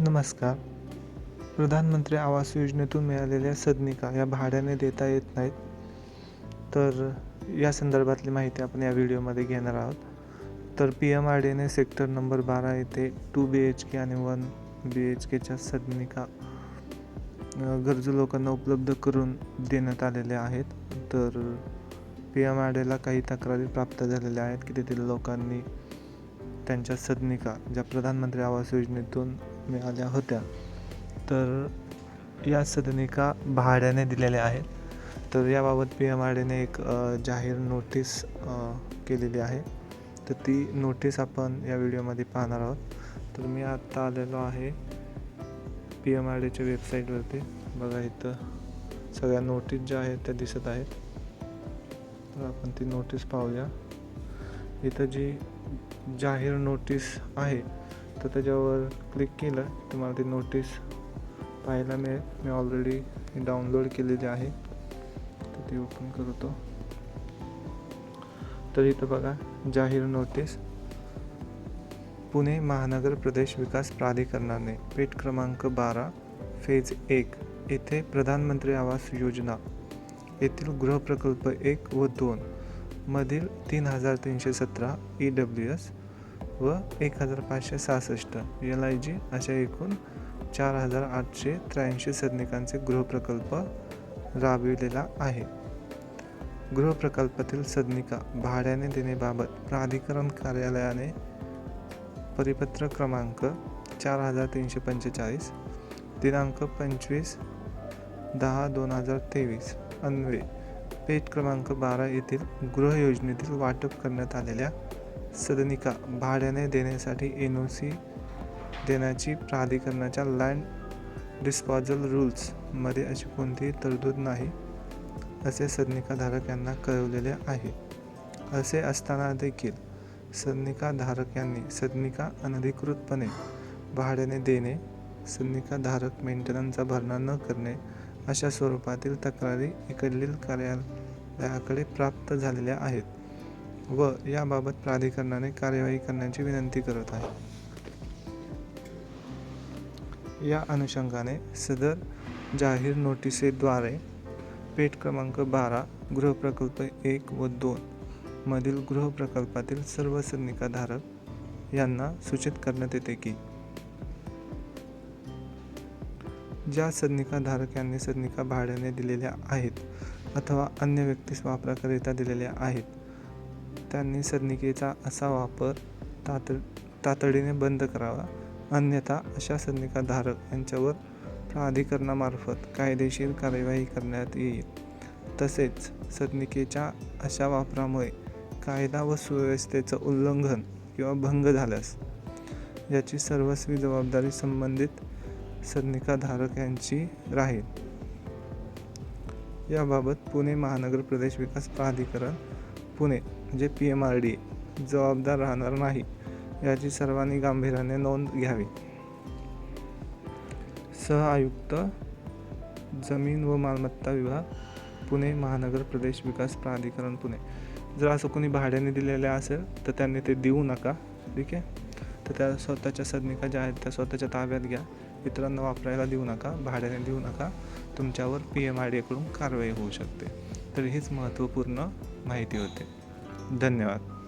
नमस्कार. प्रधानमंत्री आवास योजनेतून मिळालेल्या सदनिका या भाड्याने देता येत नाहीत. तर या संदर्भातली माहिती आपण या व्हिडिओमध्ये घेणार आहोत. तर पी एम आर डीने सेक्टर नंबर बारा येथे टू बी एच के आणि वन बी एच केच्या सदनिका गरजू लोकांना उपलब्ध करून देण्यात आलेल्या आहेत. तर पी एम आर डीला काही तक्रारी प्राप्त झालेल्या आहेत की तेथील लोकांनी त्यांच्या सदनिका ज्या प्रधानमंत्री आवास योजनेतून मिळाल्या होत्या. तर या सदनिका भाड्याने दिलेल्या आहेत. तर याबाबत पी एम आर डीने एक जाहीर नोटीस केलेली आहे. तर ती नोटीस आपण या व्हिडिओमध्ये पाहणार आहोत. तर मी आत्ता आलेलो आहे पी एम आर डीच्या वेबसाईटवरती. बघा इथं सगळ्या नोटीस ज्या आहेत त्या दिसत आहेत. तर आपण ती नोटीस पाहूया. इथं जी जाहीर नोटीस आहे तर त्याच्यावर क्लिक केलं तुम्हाला ती नोटीस पाहायला मिळेल. मी ऑलरेडी डाउनलोड केलेली आहे तर ती ओपन करतो. तर इथं बघा जाहीर नोटीस पुणे महानगर प्रदेश विकास प्राधिकरणाने पेट क्रमांक बारा फेज एक येथे प्रधानमंत्री आवास योजना. येथील गृहप्रकल्प एक व दोन मधील तीन हजार तीनशे सतरा ई डब्ल्यू एस व एक हजार पाचशे सहासष्ट एल आय जी अशा एकूण चार हजार आठशे त्र्याऐंशी सदनिकांचे गृहप्रकल्प राबविलेला आहे. गृहप्रकल्पातील सदनिका भाड्याने देण्याबाबत प्राधिकरण कार्यालयाने परिपत्र क्रमांक चार हजार तीनशे पंचेचाळीस दिनांक पंचवीस दहा दोन हजार तेवीस अन्वे पेठ क्रमांक बारा येथील गृहयोजनेतील वाटप करण्यात आलेल्या सदनिका भाड्याने देण्यासाठी एन ओ सी देण्याची प्राधिकरणाच्या लँड डिस्पॉजल रूल्समध्ये अशी कोणतीही तरतूद नाही असे सदनिकाधारक यांना कळवलेले आहे. असे असताना देखील सदनिकाधारक यांनी सदनिका अनधिकृतपणे भाड्याने देणे सदनिकाधारक मेंटेनन्सचा भरणा न करणे अशा स्वरूपातील तक्रारी इकडील कार्यालयाकडे प्राप्त झालेल्या आहेत. व याबाबत प्राधिकरणाने कार्यवाही करण्याची विनंती करत आहे. या अनुषंगाने सदर जाहीर नोटिसेद्वारे पेठ क्रमांक बारा गृहप्रकल्प एक व दोन मधील गृहप्रकल्पातील सर्व सन्निकाधारक यांना सूचित करण्यात येते की ज्या सदनिकाधारक यांनी सदनिका भाड्याने दिलेल्या आहेत अथवा अन्य व्यक्तीस वापराकरिता दिलेल्या आहेत त्यांनी सदनिकेचा असा वापर तातड तातडीने बंद करावा. अन्यथा अशा सदनिकाधारक यांच्यावर प्राधिकरणामार्फत कायदेशीर कार्यवाही करण्यात येईल. तसेच सदनिकेच्या अशा वापरामुळे कायदा व सुव्यवस्थेचं उल्लंघन किंवा भंग झाल्यास याची सर्वस्वी जबाबदारी संबंधित सदनिकाधारक यांची राहील. याबाबत पुणे महानगर प्रदेश विकास प्राधिकरण पुणे म्हणजे पी एम आर डी जबाबदार राहणार नाही याची सर्वांनी गांभीर्याने नोंद घ्यावी. सह आयुक्त जमीन व मालमत्ता विभाग पुणे महानगर प्रदेश विकास प्राधिकरण पुणे. जर असं कोणी भाड्याने दिलेलं असेल तर त्यांनी ते देऊ नका ठीक आहे? तर त्या स्वतःच्या सदनिका ज्या आहेत त्या स्वतःच्या ताब्यात घ्या. इतरांना वापरायला देऊ नका भाड्याने देऊ नका. तुमच्यावर पी एम आय डीकडून कारवाई होऊ शकते. तर हीच महत्त्वपूर्ण माहिती होते. धन्यवाद.